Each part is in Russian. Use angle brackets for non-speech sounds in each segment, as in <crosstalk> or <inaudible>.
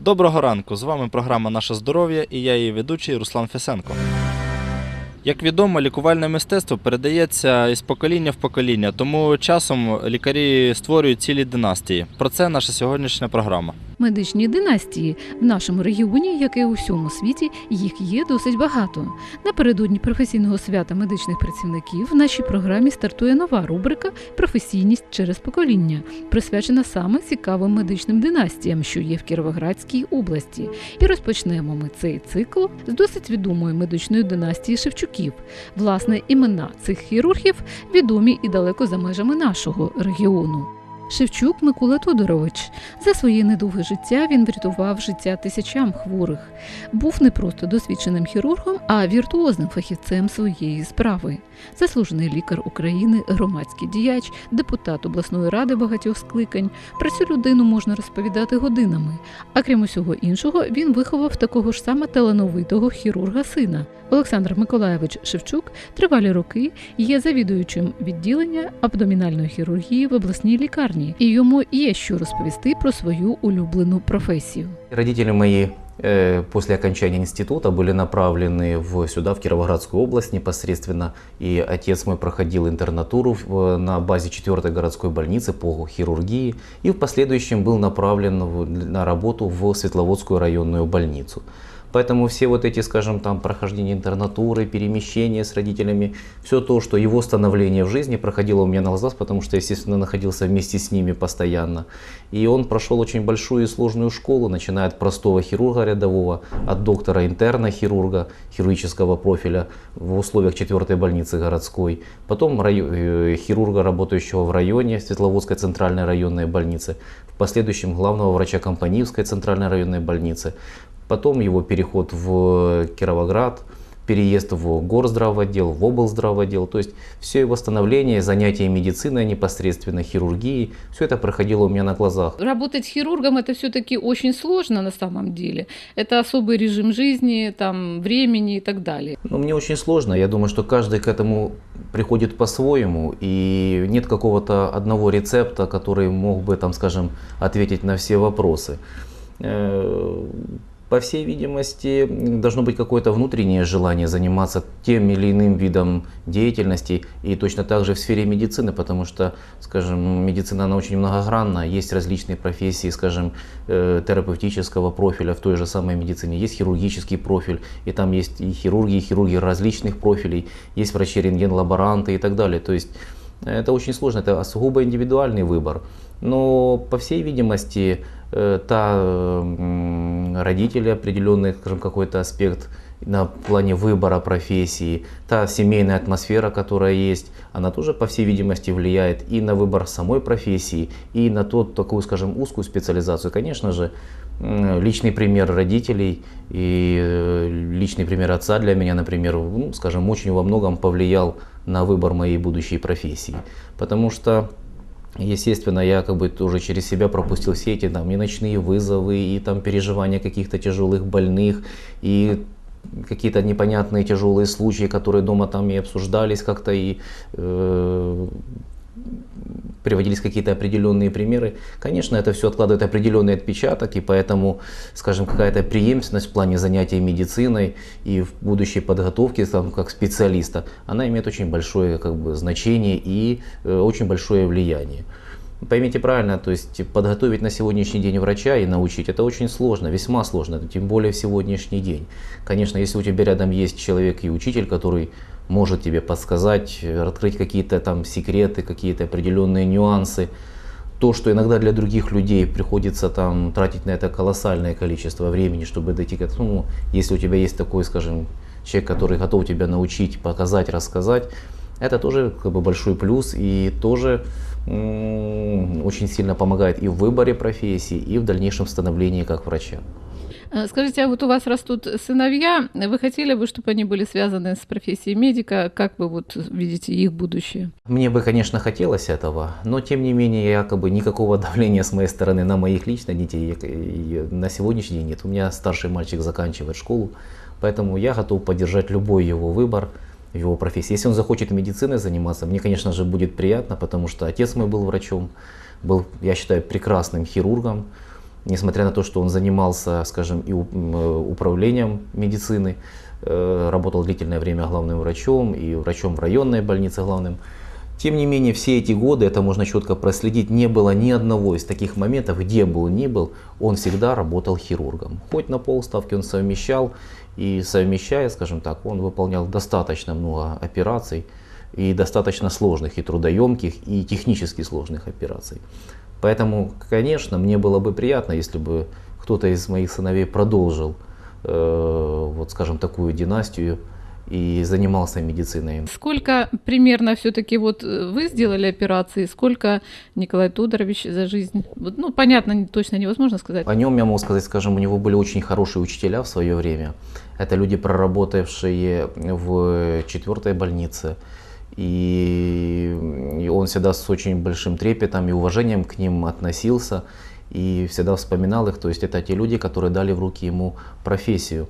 Доброго ранку! З вами програма Наше здоров'я і я її ведучий Руслан Фесенко. Як відомо, лікувальне мистецтво передається із покоління в покоління, тому часом лікарі створюють цілі династії. Про це наша сьогоднішня програма. Медичні династії в нашому регіоні, як і у всьому світі, їх є досить багато. Напередодні професійного свята медичних працівників в нашій програмі стартує нова рубрика Професійність через покоління, присвячена саме цікавим медичним династіям, що є в Кіровоградській області. І розпочнемо ми цей цикл з досить відомої медичної династії Шевчуків. Власне, імена цих хірургів відомі і далеко за межами нашого регіону. Шевчук Микола Тодорович за своє недовге життя він врятував життя тисячам хворих. Був не просто досвідченим хірургом, а віртуозним фахівцем своєї справи. Заслужений лікар України, громадський діяч, депутат обласної ради багатьох скликань. Про цю людину можна розповідати годинами. А крім усього іншого, він виховав такого ж саме талановитого хірурга сина. Олександр Миколаєвич Шевчук тривалі роки є завідуючим відділення абдомінальної хірургії в обласній лікарні, і йому є що розповісти про свою улюблену професію. Родители мои э, после окончания института были направлены в, сюда, в Кировоградскую область непосредственно. И отец мой проходил интернатуру в- на базе 4 городской больницы по хирургии. И в последующем был направлен в- на работу в Светловодскую районную больницу. Поэтому все вот эти, скажем, там прохождение интернатуры, перемещения с родителями, все то, что его становление в жизни проходило у меня на глазах, потому что, естественно, находился вместе с ними постоянно. И он прошел очень большую и сложную школу, начиная от простого хирурга рядового, от доктора-интерна хирурга хирургического профиля в условиях 4 больницы городской, потом э, хирурга, работающего в районе Светловодской центральной районной больницы, в последующем главного врача Компаниевской центральной районной больницы, потом его переход в Кировоград, переезд в горздравотдел, в облздравотдел. То есть все его становление, занятия медициной непосредственно, хирургией, все это проходило у меня на глазах. Работать хирургом это все-таки очень сложно на самом деле. Это особый режим жизни, там, времени и так далее. Ну, мне очень сложно. Я думаю, что каждый к этому приходит по-своему. И нет какого-то одного рецепта, который мог бы, там, скажем, ответить на все вопросы. Э, По всей видимости, должно быть какое-то внутреннее желание заниматься тем или иным видом деятельности. И точно так же в сфере медицины, потому что, скажем, медицина, она очень многогранна. Есть различные профессии, скажем, э, терапевтического профиля в той же самой медицине. Есть хирургический профиль, и там есть и хирурги, и хирурги различных профилей. Есть врачи, рентген-лаборанты и так далее. То есть это очень сложно, это сугубо индивидуальный выбор. Но, по всей видимости, э, та м, родители определенный, скажем, какой-то аспект на плане выбора профессии, та семейная атмосфера, которая есть, она тоже, по всей видимости, влияет и на выбор самой профессии, и на тот, такую, скажем, узкую специализацию. Конечно же, личный пример родителей и э, личный пример отца для меня, например, ну, скажем, очень во многом повлиял на выбор моей будущей профессии. Потому что Естественно, я как бы тоже через себя пропустил все эти там и ночные вызовы, и там переживания каких-то тяжелых больных, и какие-то непонятные тяжелые случаи, которые дома там и обсуждались как-то, и э, приводились какие-то определенные примеры. Конечно, это все откладывает определенный отпечаток, и поэтому, скажем, какая-то преемственность в плане занятий медициной и в будущей подготовке там, как специалиста, она имеет очень большое как бы, значение и э, очень большое влияние. Поймите правильно, то есть подготовить на сегодняшний день врача и научить это очень сложно, весьма сложно, тем более в сегодняшний день. Конечно, если у тебя рядом есть человек и учитель, который может тебе подсказать, открыть какие-то там секреты, какие-то определенные нюансы, то, что иногда для других людей приходится там тратить на это колоссальное количество времени, чтобы дойти к этому, ну, если у тебя есть такой, скажем, человек, который готов тебя научить, показать, рассказать, это тоже как бы большой плюс и тоже очень сильно помогает и в выборе профессии, и в дальнейшем становлении как врача. Э, Скажите, а вот у вас растут сыновья, вы хотели бы, чтобы они были связаны с профессией медика? Как вы вот видите их будущее? Мне бы, конечно, хотелось этого, но тем не менее, якобы никакого <laughs> давления с моей стороны на моих лично детей на сегодняшний день нет. У меня старший мальчик заканчивает школу, поэтому я готов поддержать любой его выбор в его профессии. Если он захочет медициной заниматься, мне, конечно же, будет приятно, потому что отец мой был врачом, был, я считаю, прекрасным хирургом. Несмотря на то, что он занимался, скажем, и э, управлением медицины, э, работал длительное время главным врачом и врачом в районной больнице главным. Тем не менее, все эти годы, это можно четко проследить, не было ни одного из таких моментов, где бы он ни был, он всегда работал хирургом. Хоть на полставки он совмещал, и совмещая, скажем так, он выполнял достаточно много операций, и достаточно сложных, и трудоемких, и технически сложных операций. Поэтому, конечно, мне было бы приятно, если бы кто-то из моих сыновей продолжил, э, вот скажем, такую династию и занимался медициной. Сколько примерно все-таки вот э, вы сделали операции, сколько Николай Тодорович за жизнь? Ну, понятно, точно невозможно сказать. О нем я могу сказать, скажем, у него были очень хорошие учителя в свое время. Это люди, проработавшие в четвертой больнице. И и он всегда с очень большим трепетом и уважением к ним относился и всегда вспоминал их. То есть это те люди, которые дали в руки ему профессию.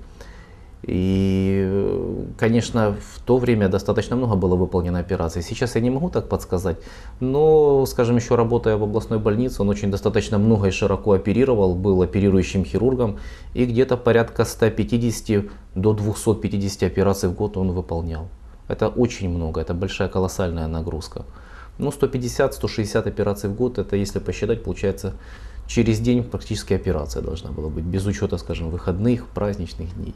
И, конечно, в то время достаточно много было выполнено операций. Сейчас я не могу так подсказать, но, скажем, еще работая в областной больнице, он очень достаточно много и широко оперировал, был оперирующим хирургом, и где-то порядка 150 до 250 операций в год он выполнял. Это очень много, это большая колоссальная нагрузка. Ну, 150-160 операций в год, это если посчитать, получается, через день практически операция должна была быть, без учета, скажем, выходных, праздничных дней.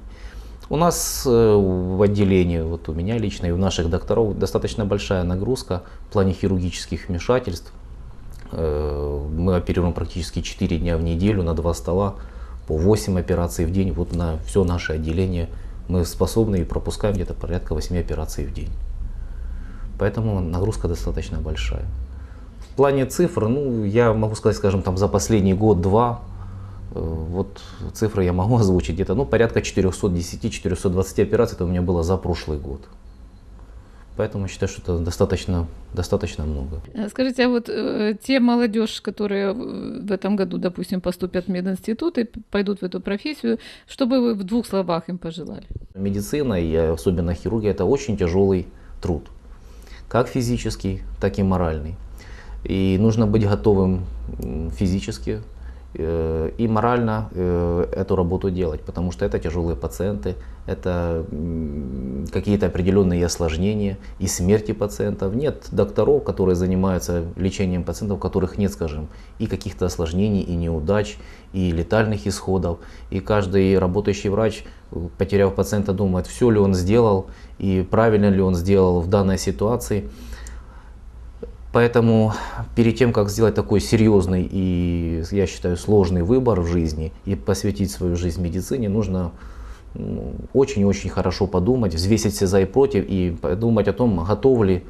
У нас э, в отделении, вот у меня лично и у наших докторов достаточно большая нагрузка в плане хирургических вмешательств. Э, Мы оперируем практически 4 дня в неделю на два стола, по 8 операций в день. Вот на все наше отделение мы способны и пропускаем где-то порядка 8 операций в день. Поэтому нагрузка достаточно большая. В плане цифр, ну, я могу сказать, скажем, там за последний год-два, э, вот цифры я могу <laughs> озвучить, где-то, ну, порядка 410-420 операций это у меня было за прошлый год. Поэтому считаю, что это достаточно, достаточно много. Э, Скажите, а вот э, те молодежь, которые в этом году, допустим, поступят в мединститут и пойдут в эту профессию, что бы вы в двух словах им пожелали? Медицина и особенно хирургия это очень тяжелый труд, как физический, так и моральный. И нужно быть готовым физически э, и морально э, эту работу делать, потому что это тяжелые пациенты, это какие-то определенные осложнения и смерти пациентов. Нет докторов, которые занимаются лечением пациентов, у которых нет, скажем, и каких-то осложнений, и неудач, и летальных исходов. И каждый работающий врач, э, потеряв пациента, думает, все ли он сделал и правильно ли он сделал в данной ситуации. Поэтому перед тем, как сделать такой серьезный и, я считаю, сложный выбор в жизни и посвятить свою жизнь медицине, нужно ну, очень-очень хорошо подумать, взвесить все за и против и подумать о том, готов ли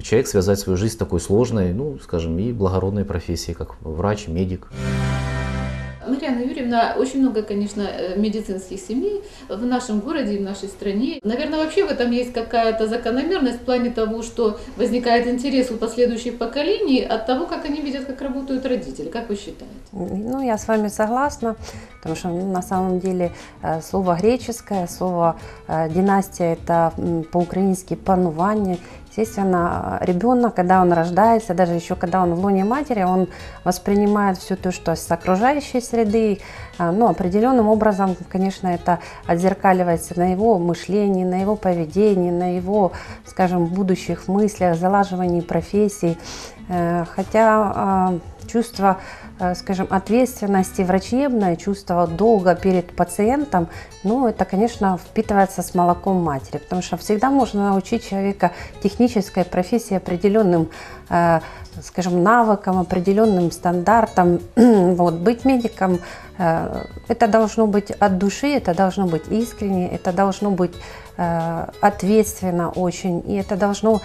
человек связать свою жизнь с такой сложной, ну, скажем, и благородной профессией, как врач, медик. Марьяна Юрьевна, очень много, конечно, э, медицинских семей в нашем городе и в нашей стране. Наверное, вообще в этом есть какая-то закономерность в плане того, что возникает интерес у последующих поколений от того, как они видят, как работают родители. Как вы считаете? Ну, я с вами согласна, потому что ну, на самом деле э, слово греческое, слово э, династия это по-украински панування. Естественно, ребенок, когда он рождается, даже еще когда он в лоне матери, он воспринимает все то, что с окружающей среды, э, ну, определенным образом, конечно, это отзеркаливается на его мышлении, на его поведении, на его, скажем, будущих мыслях, залаживании профессий. Э, Хотя э, чувство, э, скажем, ответственности врачебное, чувство долга перед пациентом, ну, это, конечно, впитывается с молоком матери, потому что всегда можно научить человека технической профессии определенным, э, скажем, навыкам, определенным стандартам. <clears throat> вот, быть медиком, э, это должно быть от души, это должно быть искренне, это должно быть ответственно очень, и это должно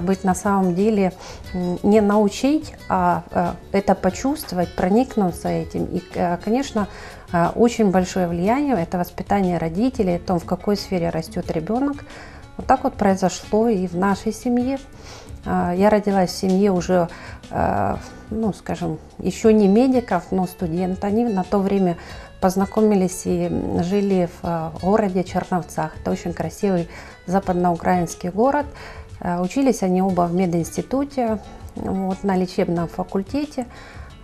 быть на самом деле не научить, а э, это почувствовать, проникнуться этим. И, э, конечно, очень большое влияние это воспитание родителей, о том, в какой сфере растет ребенок. Вот так вот произошло и в нашей семье. А, Я родилась в семье уже, ну, скажем, еще не медиков, но студентов. Они на то время познакомились и жили в городе Черновцах. Это очень красивый западноукраинский город. Э, Учились они оба в мединституте, вот, на лечебном факультете.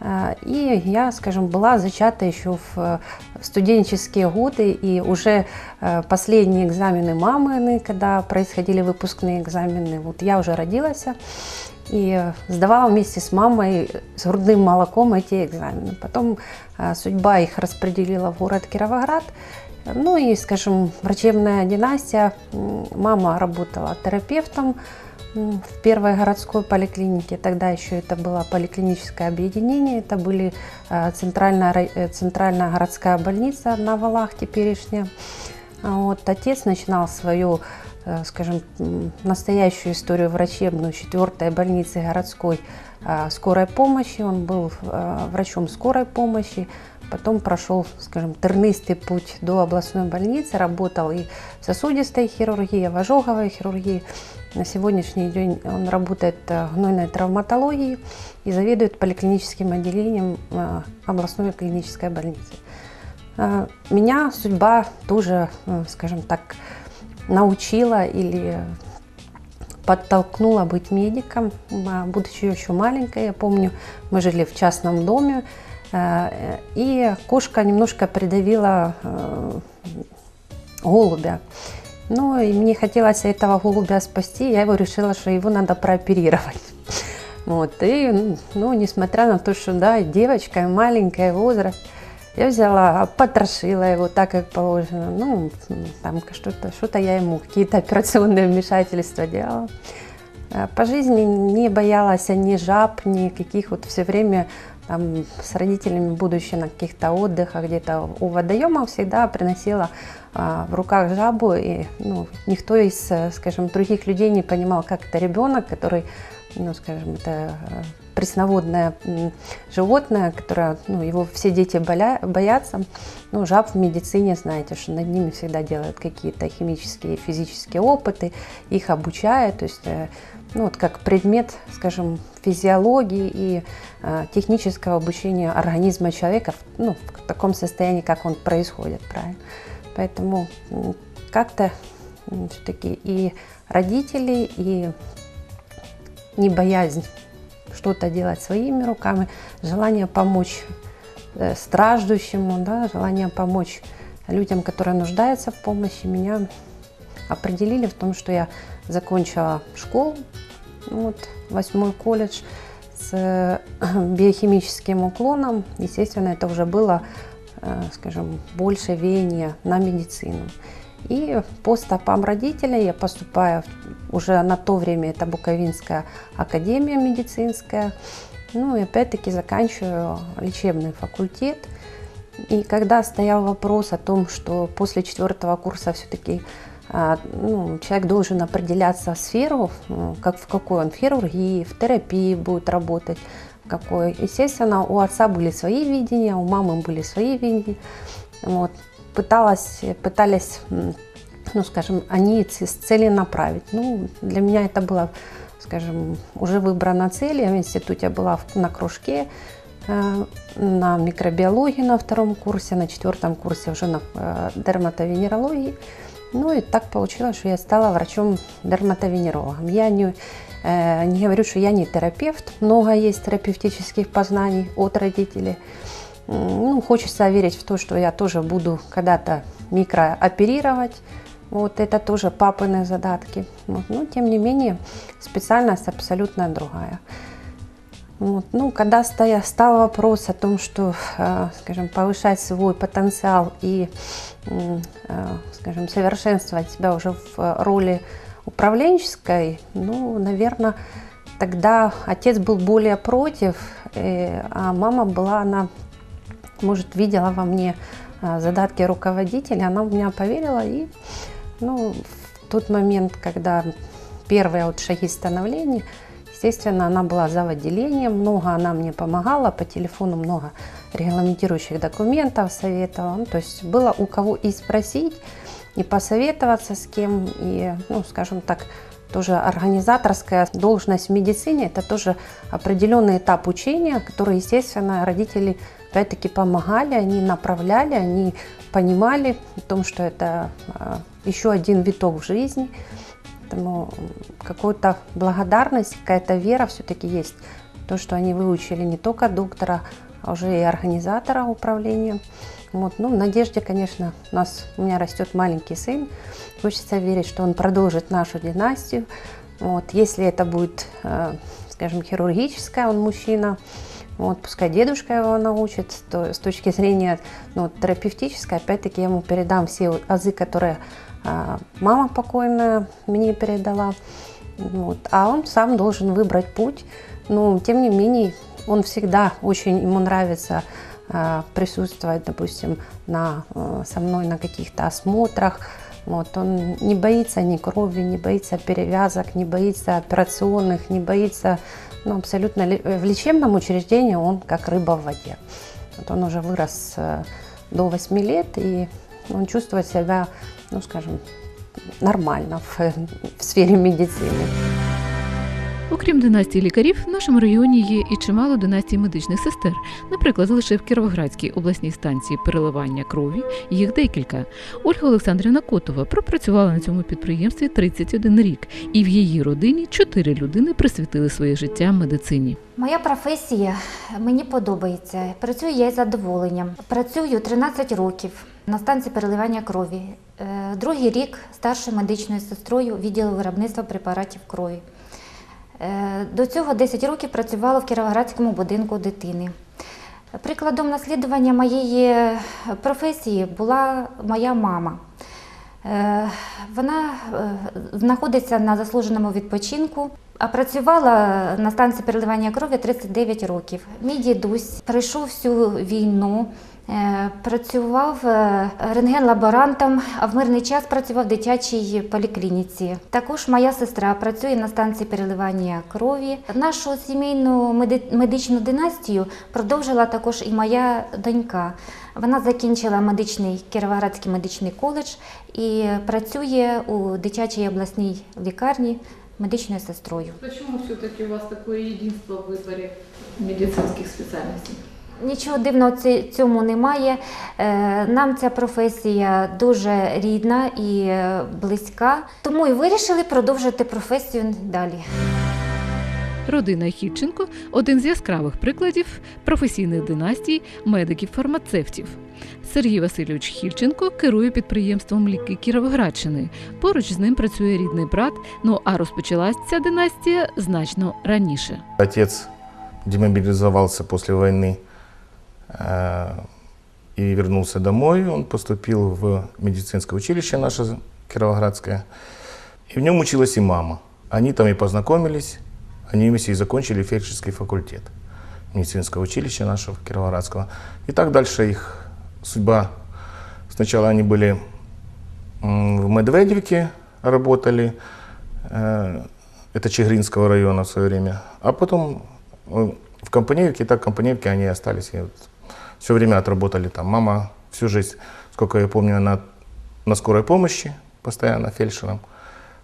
Э, И я, скажем, была зачата еще в студенческие годы, и уже э, последние экзамены мамы, когда происходили выпускные экзамены, вот я уже родилась, и сдавала вместе с мамой с грудным молоком эти экзамены. Потом судьба их распределила в город Кировоград. Ну и, скажем, врачебная династия. Мама работала терапевтом в первой городской поликлинике. Тогда еще это было поликлиническое объединение. Это были э, центральная, э, центральная городская больница на Валах теперешняя. Вот, отец начинал свою, э, скажем, настоящую историю врачебную четвертой больнице городской скорой помощи. Он был врачом скорой помощи, потом прошел, скажем, тернистый путь до областной больницы, работал и в сосудистой хирургии, в ожоговой хирургии. На сегодняшний день он работает э, в гнойной травматологии и заведует поликлиническим отделением э, областной клинической больницы. Э, Меня судьба тоже, э, скажем так, научила или подтолкнула быть медиком, А, будучи еще маленькой. Я помню, мы жили в частном доме, э, и кошка немножко придавила э, голубя. Ну, и мне хотелось этого голубя спасти, я его решила, что его надо прооперировать. <laughs> Вот, и, ну, несмотря на то, что, да, девочка, маленькая возраст, я взяла, потрошила его так, как положено. Ну, там что-то что я ему, какие-то операционные вмешательства делала. А По жизни не боялась ни жаб, ни каких вот все время с родителями, будучи на каких-то отдыхах, где-то у водоема, всегда приносила а, в руках жабу. И ну, никто из, э, скажем, других людей не понимал, как это ребенок, который, ну, скажем, это э, пресноводное животное, которое, ну, его все дети боля- боятся. Ну, жаб в медицине, знаете, что над ними всегда делают какие-то химические, физические опыты, их обучают, то есть, э, ну, вот как предмет, скажем, физиологии и э, технического обучения организма человека, в- ну, в таком состоянии, как он происходит, правильно. Поэтому как-то все-таки и родители, и не боязнь что-то делать своими руками, желание помочь э, страждущему, да, желание помочь людям, которые нуждаются в помощи, меня определили в том, что я закончила школу, вот, восьмой колледж с э, <clears throat> биохимическим уклоном. Естественно, это уже было, э, скажем, больше веяние на медицину. И по стопам родителей я поступаю уже на то время, это Буковинская академия медицинская, ну и опять-таки заканчиваю лечебный факультет. И когда стоял вопрос о том, что после четвертого курса все-таки ну, человек должен определяться в сферу, как, в какой он, в хирургии, в терапии будет работать, какой. Естественно, у отца были свои видения, у мамы были свои видения. Вот. Пыталась, пытались, ну, скажем, они ц- целенаправить. Ну, для меня это было, скажем, уже выбрана цель. Я в институте была на кружке, э, на микробиологии на втором курсе, на четвертом курсе уже на э, дерматовенерологии. Ну и так получилось, что я стала врачом-дерматовенерологом. Я не, э, не говорю, что я не терапевт, много есть терапевтических познаний от родителей. Ну, хочется верить в то, что я тоже буду когда-то микрооперировать. Вот это тоже папины задатки. Вот. Но тем не менее специальность абсолютно другая. Вот. Ну, когда стоя, стал вопрос о том, что, э, скажем, повышать свой потенциал и, э, скажем, совершенствовать себя уже в э, роли управленческой, ну, наверное, тогда отец был более против, а мама была, она, может, видела во мне задатки руководителя, она в меня поверила и, ну, в тот момент, когда первые вот шаги становления, Естественно, она была за отделением, много она мне помогала, по телефону много регламентирующих документов советовала. Ну, то есть было у кого и спросить, и посоветоваться с кем, и, ну, скажем так, тоже организаторская должность в медицине, это тоже определенный этап учения, который, естественно, родители опять-таки помогали, они направляли, они понимали о том, что это э, еще один виток в жизни, Поэтому какая-то благодарность, какая-то вера все-таки есть то, что они выучили не только доктора, а уже и организатора управления. Вот. Ну, в надежде, конечно, у нас, у меня растет маленький сын. Хочется верить, что он продолжит нашу династию. Вот. Если это будет, э, скажем, хирургическая, он мужчина, вот, пускай дедушка его научит, то с точки зрения ну, терапевтической, опять-таки я ему передам все азы, которые мама покойная мне передала. Вот. А он сам должен выбрать путь. Но, тем не менее, он всегда очень, ему нравится э, присутствовать, допустим, на, э, со мной на каких-то осмотрах. Вот, он не боится ни крови, не боится перевязок, не боится операционных, не боится ну, абсолютно ли- в лечебном учреждении он как рыба в воде. Вот он уже вырос э, до 8 лет, и он чувствует себя, ну, скажем, нормально в, в сфере медицины. Окрім династії лікарів, в нашому регіоні є і чимало династій медичних сестер. Наприклад, лише в Кіровоградській обласній станції переливання крові їх декілька. Ольга Олександрівна Котова пропрацювала на цьому підприємстві 31 рік, і в її родині чотири людини присвятили своє життя медицині. Моя професія мені подобається. Працюю я із задоволенням. Працюю 13 років на станції переливання крові. Е, Другий рік старшою медичною сестрою відділу виробництва препаратів крові. Е, До цього 10 років працювала в Кіровоградському будинку дитини. Прикладом наслідування моєї професії була моя мама. Е, Вона е, знаходиться на заслуженому відпочинку, а працювала на станції переливання крові 39 років. Мій дідусь пройшов всю війну, е, працював е, рентген-лаборантом, а в мирний час працював в дитячій поліклініці. Також моя сестра працює на станції переливання крові. Нашу сімейну меди- медичну династію продовжила також і моя донька. Вона закінчила медичний Кіровоградський медичний коледж і працює у дитячій обласній лікарні медичною сестрою. Почему все-таки у вас такое единство в выборе медицинских специальностей? Нічого дивного цьому немає. Е, Нам ця професія дуже рідна і е, близька, тому і вирішили продовжити професію далі. Родина Хільченко один з яскравих прикладів професійних династій медиків-фармацевтів. Сергій Васильович Хільченко керує підприємством ліки Кіровоградщини. Поруч з ним працює рідний брат. Ну а розпочалась ця династія значно раніше. Отец демобилизовался после войны э, и вернулся домой. Он поступил в медицинское училище наше Кировоградское. И в нем училась и мама. Они там и познакомились. Они вместе и закончили фельдшерский факультет медицинского училища нашего Кировоградского. И так дальше их судьба. Сначала они были в Медведевке, работали. э, это Чигринского района в свое время. А потом э, в Компаниевке, и так в Компаниевке они и остались. И вот все время отработали там. Мама всю жизнь, сколько я помню, она на скорой помощи, постоянно фельдшером.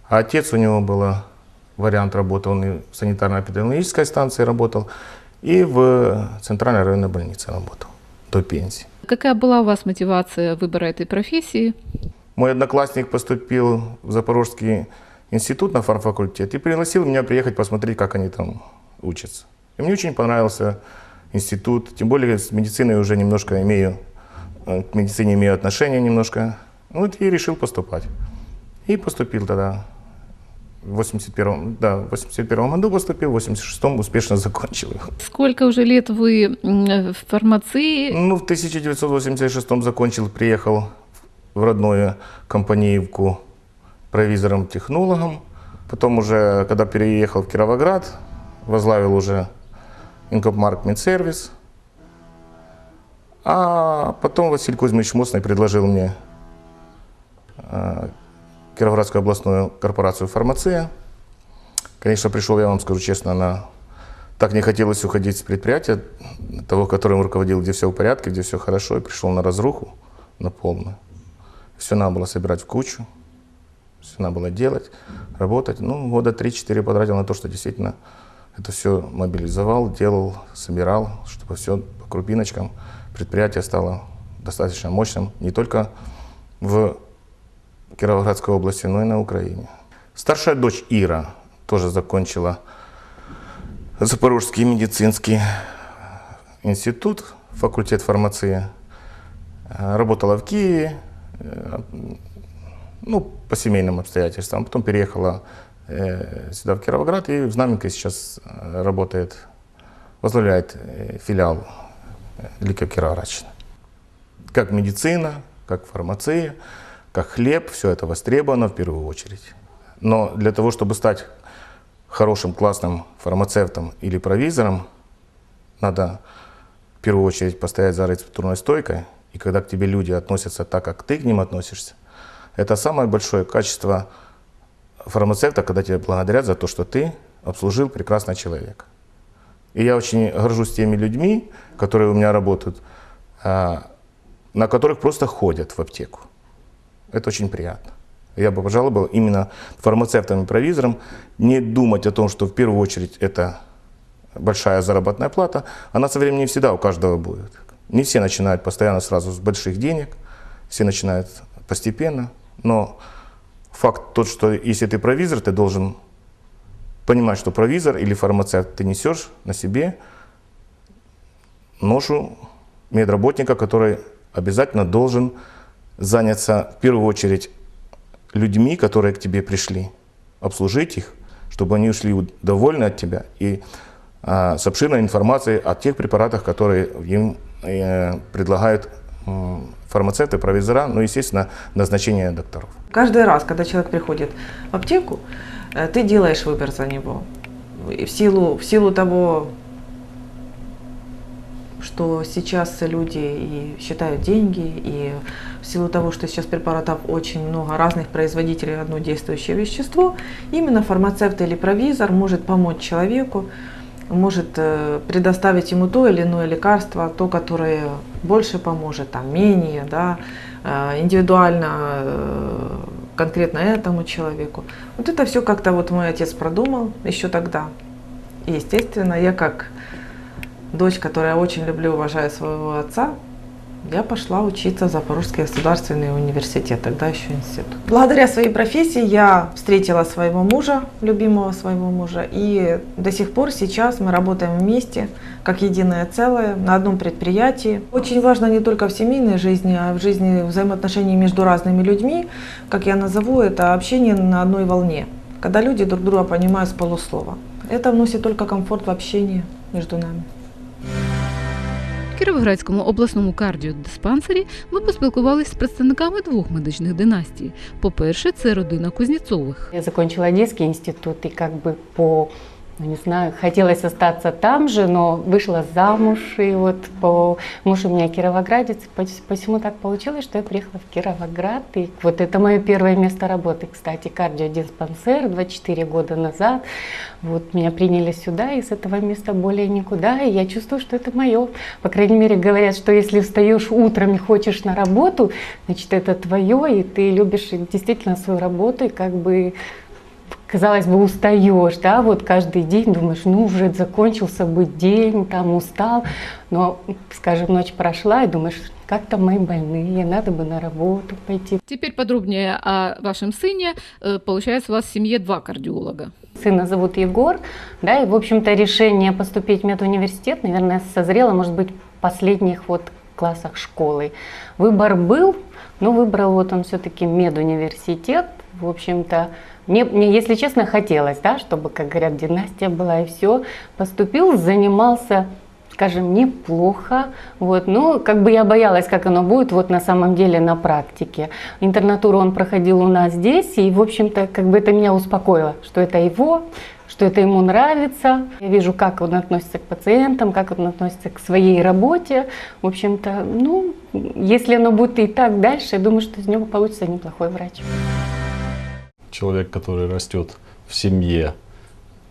А отец у него был вариант работы, он и в санитарно-эпидемиологической станции работал, и в центральной районной больнице работал до пенсии. Какая была у вас мотивация выбора этой профессии? Мой одноклассник поступил в Запорожский институт на фармфакультет и пригласил меня приехать посмотреть, как они там учатся. И мне очень понравился институт, тем более с медициной уже немножко имею, э, к медицине имею отношение немножко. Вот и решил поступать. И поступил тогда в 81 да, в 81 году поступил, в 86-м успешно закончил его. Сколько уже лет вы в фармации? Ну, в 1986 закончил, приехал в родную Компаниевку провизором-технологом. Потом уже, когда переехал в Кировоград, возглавил уже Инкопмарк Медсервис. А потом Василий Кузьмич Мостный предложил мне Кировоградскую областную корпорацию «Фармация». Конечно, пришел, я вам скажу честно, на так не хотелось уходить с предприятия, того, которым руководил, где все в порядке, где все хорошо, и пришел на разруху, на полную. Все надо было собирать в кучу, все надо было делать, работать. Ну, года 3-4 потратил на то, что действительно это все мобилизовал, делал, собирал, чтобы все по крупиночкам. Предприятие стало достаточно мощным не только в Кировоградской области, но и на Украине. Старшая дочь Ира тоже закончила Запорожский медицинский институт, факультет фармации. Работала в Киеве, ну, по семейным обстоятельствам. Потом переехала сюда, в Кировоград, и в Знаменке сейчас работает, возглавляет филиал Лика Кировоградщины. Как медицина, как фармация, как хлеб, все это востребовано в первую очередь. Но для того, чтобы стать хорошим, классным фармацевтом или провизором, надо в первую очередь постоять за рецептурной стойкой. И когда к тебе люди относятся так, как ты к ним относишься, это самое большое качество фармацевта, когда тебя благодарят за то, что ты обслужил прекрасного человека. И я очень горжусь теми людьми, которые у меня работают, а, на которых просто ходят в аптеку. Это очень приятно. Я бы пожелал именно фармацевтам и провизорам не думать о том, что в первую очередь это большая заработная плата. Она со временем не всегда у каждого будет. Не все начинают постоянно сразу с больших денег, все начинают постепенно. Но факт тот, что если ты провизор, ты должен понимать, что провизор или фармацевт ты несешь на себе ношу медработника, который обязательно должен заняться в первую очередь людьми, которые к тебе пришли, обслужить их, чтобы они ушли довольны от тебя и а, с обширной информацией о тех препаратах, которые им э, предлагают фармацевты, провизора, ну, естественно, назначение докторов. Каждый раз, когда человек приходит в аптеку, э, ты делаешь выбор за него. И в силу, в силу того, что сейчас люди и считают деньги, и в силу того, что сейчас препаратов очень много разных производителей, одно действующее вещество, именно фармацевт или провизор может помочь человеку, может э, предоставить ему то или иное лекарство, то, которое больше поможет, там, менее, да, э, индивидуально э, конкретно этому человеку. Вот это все как-то вот мой отец продумал еще тогда. И, естественно, я как дочь, которая очень люблю и уважаю своего отца, я пошла учиться в Запорожский государственный университет, тогда еще институт. Благодаря своей профессии я встретила своего мужа, любимого своего мужа, и до сих пор сейчас мы работаем вместе, как единое целое, на одном предприятии. Очень важно не только в семейной жизни, а в жизни взаимоотношений между разными людьми, как я назову это, общение на одной волне, когда люди друг друга понимают с полуслова. Это вносит только комфорт в общении между нами. Кіровоградському обласному кардіодиспансері ми поспілкувалися з представниками двох медичних династій. По-перше, це родина Кузнєцових. Я закончила Одесский інститут і бы по, ну, не знаю, хотелось остаться там же, но вышла замуж, и вот по, муж у меня кировоградец, посему так получилось, что я приехала в Кировоград, и вот это мое первое место работы, кстати, кардиодиспансер 24 года назад, вот меня приняли сюда, и с этого места более никуда, и я чувствую, что это мое. По крайней мере, говорят, что если встаешь утром и хочешь на работу, значит, это твое, и ты любишь действительно свою работу, и как бы казалось бы, устаешь, да, вот каждый день думаешь, ну, уже закончился бы день, там устал, но, скажем, ночь прошла, и думаешь, как там мои больные, надо бы на работу пойти. Теперь подробнее о вашем сыне. Э, Получается, у вас в семье два кардиолога. Сына зовут Егор, да, и, в общем-то, решение поступить в медуниверситет, наверное, созрело, может быть, в последних вот классах школы. Выбор был, но выбрал вот он все-таки медуниверситет, в общем-то, мне, мне, если честно, хотелось, да, чтобы, как говорят, династия была и все. Поступил, занимался, скажем, неплохо, вот, но как бы я боялась, как оно будет вот на самом деле на практике. Интернатуру он проходил у нас здесь, и, в общем-то, как бы это меня успокоило, что это его, что это ему нравится. Я вижу, как он относится к пациентам, как он относится к своей работе. В общем-то, ну, если оно будет и так дальше, я думаю, что из него получится неплохой врач. Человек, который растет в семье,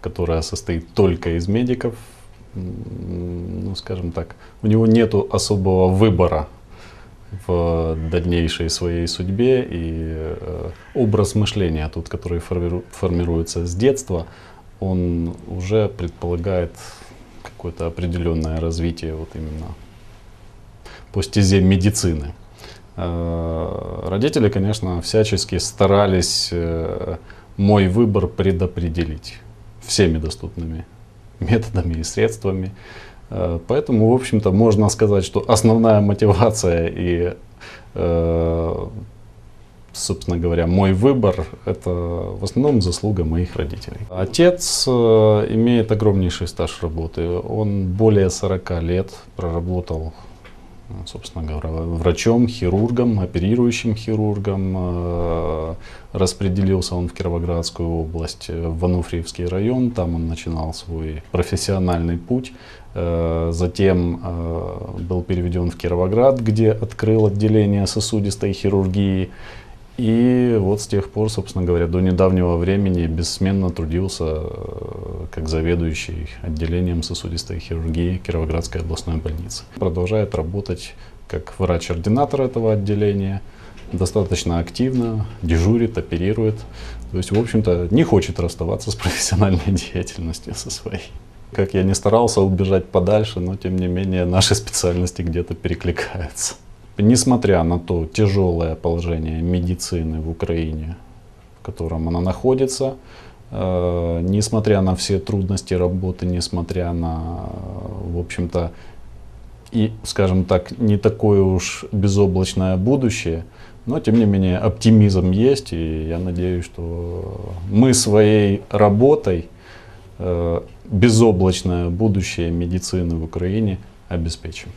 которая состоит только из медиков, ну, скажем так, у него нет особого выбора в дальнейшей своей судьбе и э, образ мышления, тот, который формиру- формируется с детства, он уже предполагает какое-то определенное развитие вот именно по стезе медицины. Э, Родители, конечно, всячески старались э, мой выбор предопределить всеми доступными методами и средствами. Э, Поэтому, в общем-то, можно сказать, что основная мотивация и, собственно говоря, мой выбор – это в основном заслуга моих родителей. Отец имеет огромнейший стаж работы. Он более 40 лет проработал собственно говоря, врачом, хирургом, оперирующим хирургом. Э, Распределился он в Кировоградскую область, в Ануфриевский район. Там он начинал свой профессиональный путь. Э, Затем э, был переведен в Кировоград, где открыл отделение сосудистой хирургии. И вот с тех пор, собственно говоря, до недавнего времени бессменно трудился э, как заведующий отделением сосудистой хирургии Кировоградской областной больницы. Продолжает работать как врач-ординатор этого отделения, достаточно активно, дежурит, оперирует. То есть, в общем-то, не хочет расставаться с <laughs> профессиональной деятельностью со своей. Как я не старался убежать подальше, но тем не менее наши специальности где-то перекликаются. Несмотря на то тяжелое положение медицины в Украине, в котором она находится, э, несмотря на все трудности работы, несмотря на, в общем-то, и, скажем так, не такое уж безоблачное будущее, но, тем не менее, оптимизм есть, и я надеюсь, что мы своей работой э, безоблачное будущее медицины в Україні обеспечимо.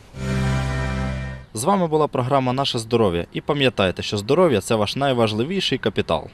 З вами була програма Наше здоров'я. І пам'ятайте, що здоров'я це ваш найважливіший капітал.